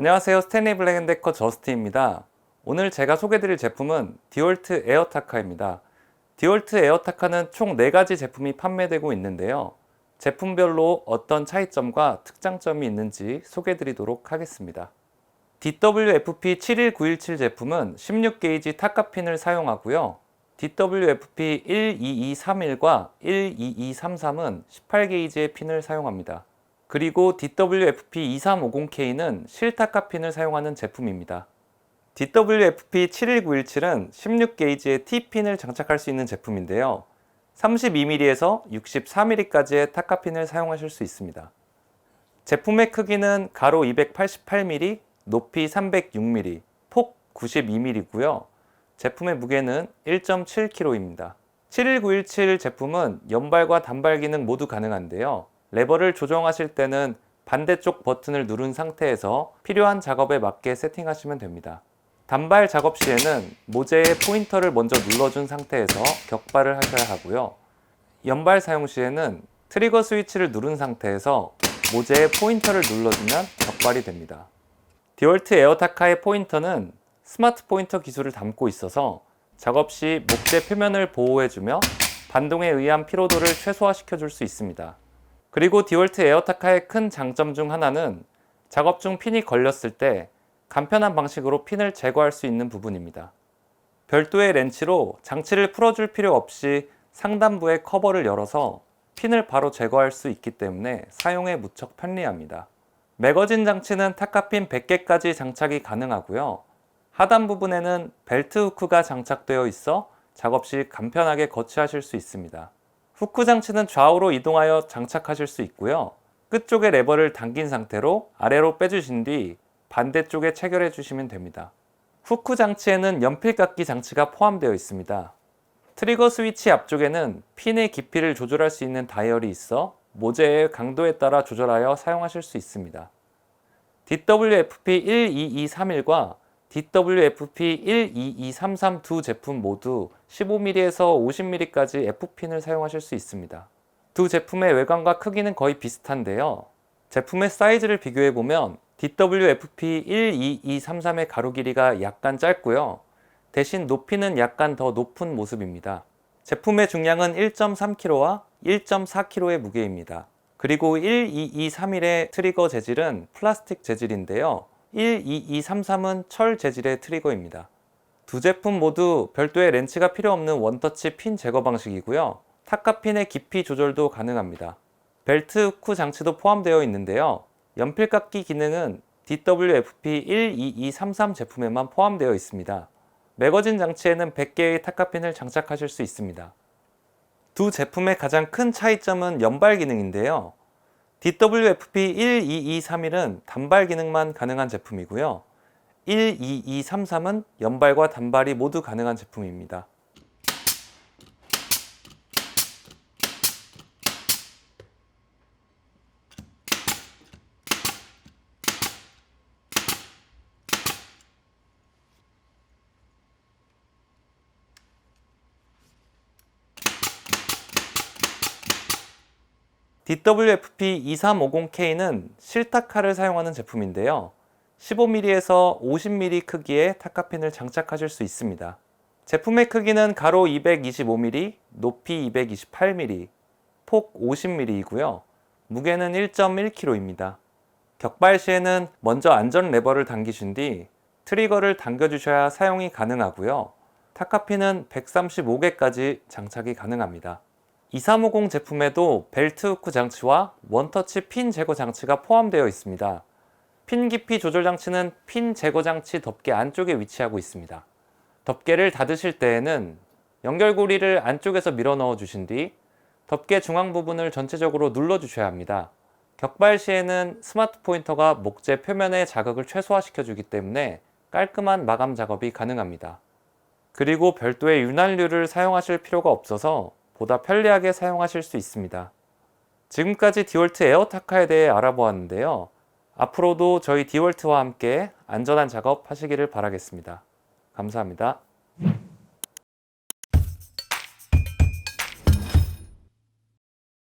안녕하세요. 스탠리 블랙앤데커 저스티입니다. 오늘 제가 소개드릴 제품은 디월트 에어타카입니다. 디월트 에어타카는 총 4가지 제품이 판매되고 있는데요. 제품별로 어떤 차이점과 특장점이 있는지 소개드리도록 하겠습니다. DWFP71917 제품은 16게이지 타카핀을 사용하고요. DWFP12231과 12233은 18게이지의 핀을 사용합니다. 그리고 DWFP2350K는 실타카핀을 사용하는 제품입니다. DWFP71917은 16게이지의 T핀을 장착할 수 있는 제품인데요. 32mm에서 64mm까지의 타카핀을 사용하실 수 있습니다. 제품의 크기는 가로 288mm, 높이 306mm, 폭 92mm고요. 제품의 무게는 1.7kg입니다. 71917 제품은 연발과 단발 기능 모두 가능한데요. 레버를 조정하실 때는 반대쪽 버튼을 누른 상태에서 필요한 작업에 맞게 세팅하시면 됩니다. 단발 작업 시에는 모재의 포인터를 먼저 눌러준 상태에서 격발을 하셔야 하고요. 연발 사용 시에는 트리거 스위치를 누른 상태에서 모재의 포인터를 눌러주면 격발이 됩니다. 디월트 에어타카의 포인터는 스마트 포인터 기술을 담고 있어서 작업 시 목재 표면을 보호해주며 반동에 의한 피로도를 최소화시켜 줄 수 있습니다. 그리고 디월트 에어타카의 큰 장점 중 하나는 작업 중 핀이 걸렸을 때 간편한 방식으로 핀을 제거할 수 있는 부분입니다. 별도의 렌치로 장치를 풀어줄 필요 없이 상단부의 커버를 열어서 핀을 바로 제거할 수 있기 때문에 사용에 무척 편리합니다. 매거진 장치는 타카핀 100개까지 장착이 가능하고요. 하단 부분에는 벨트 후크가 장착되어 있어 작업 시 간편하게 거치하실 수 있습니다. 후크 장치는 좌우로 이동하여 장착하실 수 있고요. 끝쪽에 레버를 당긴 상태로 아래로 빼주신 뒤 반대쪽에 체결해 주시면 됩니다. 후크 장치에는 연필깎이 장치가 포함되어 있습니다. 트리거 스위치 앞쪽에는 핀의 깊이를 조절할 수 있는 다이얼이 있어 모재의 강도에 따라 조절하여 사용하실 수 있습니다. DWFP12231과 DWFP12233 두 제품 모두 15mm에서 50mm까지 F핀을 사용하실 수 있습니다. 두 제품의 외관과 크기는 거의 비슷한데요. 제품의 사이즈를 비교해 보면 DWFP12233의 가로 길이가 약간 짧고요. 대신 높이는 약간 더 높은 모습입니다. 제품의 중량은 1.3kg와 1.4kg의 무게입니다. 그리고 12231의 트리거 재질은 플라스틱 재질인데요. 12233은 철 재질의 트리거입니다. 두 제품 모두 별도의 렌치가 필요 없는 원터치 핀 제거 방식이고요. 타카핀의 깊이 조절도 가능합니다. 벨트 후크 장치도 포함되어 있는데요. 연필깎이 기능은 DWFP12233 제품에만 포함되어 있습니다. 매거진 장치에는 100개의 타카핀을 장착하실 수 있습니다. 두 제품의 가장 큰 차이점은 연발 기능인데요. DWFP12231은 단발 기능만 가능한 제품이고요. 12233은 연발과 단발이 모두 가능한 제품입니다. DWFP2350K는 실타카를 사용하는 제품인데요. 15mm에서 50mm 크기의 타카핀을 장착하실 수 있습니다. 제품의 크기는 가로 225mm, 높이 228mm, 폭 50mm이고요. 무게는 1.1kg입니다. 격발 시에는 먼저 안전 레버를 당기신 뒤 트리거를 당겨주셔야 사용이 가능하고요. 타카핀은 135개까지 장착이 가능합니다. 2350 제품에도 벨트 후크 장치와 원터치 핀 제거 장치가 포함되어 있습니다. 핀 깊이 조절 장치는 핀 제거 장치 덮개 안쪽에 위치하고 있습니다. 덮개를 닫으실 때에는 연결고리를 안쪽에서 밀어 넣어 주신 뒤 덮개 중앙 부분을 전체적으로 눌러 주셔야 합니다. 격발 시에는 스마트 포인터가 목재 표면의 자극을 최소화시켜 주기 때문에 깔끔한 마감 작업이 가능합니다. 그리고 별도의 윤활유를 사용하실 필요가 없어서 보다 편리하게 사용하실 수 있습니다. 지금까지 디월트 에어타카에 대해 알아보았는데요. 앞으로도 저희 디월트와 함께 안전한 작업 하시기를 바라겠습니다. 감사합니다.